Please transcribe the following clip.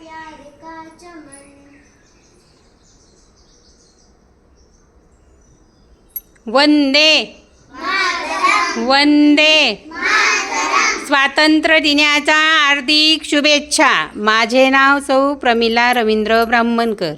प्यार का चमन? वंदे. वंदे. स्वातंत्र्य दिनाच्या हार्दिक शुभेच्छा. माझे नाव सौ प्रमिला रवींद्र ब्राह्मणकर.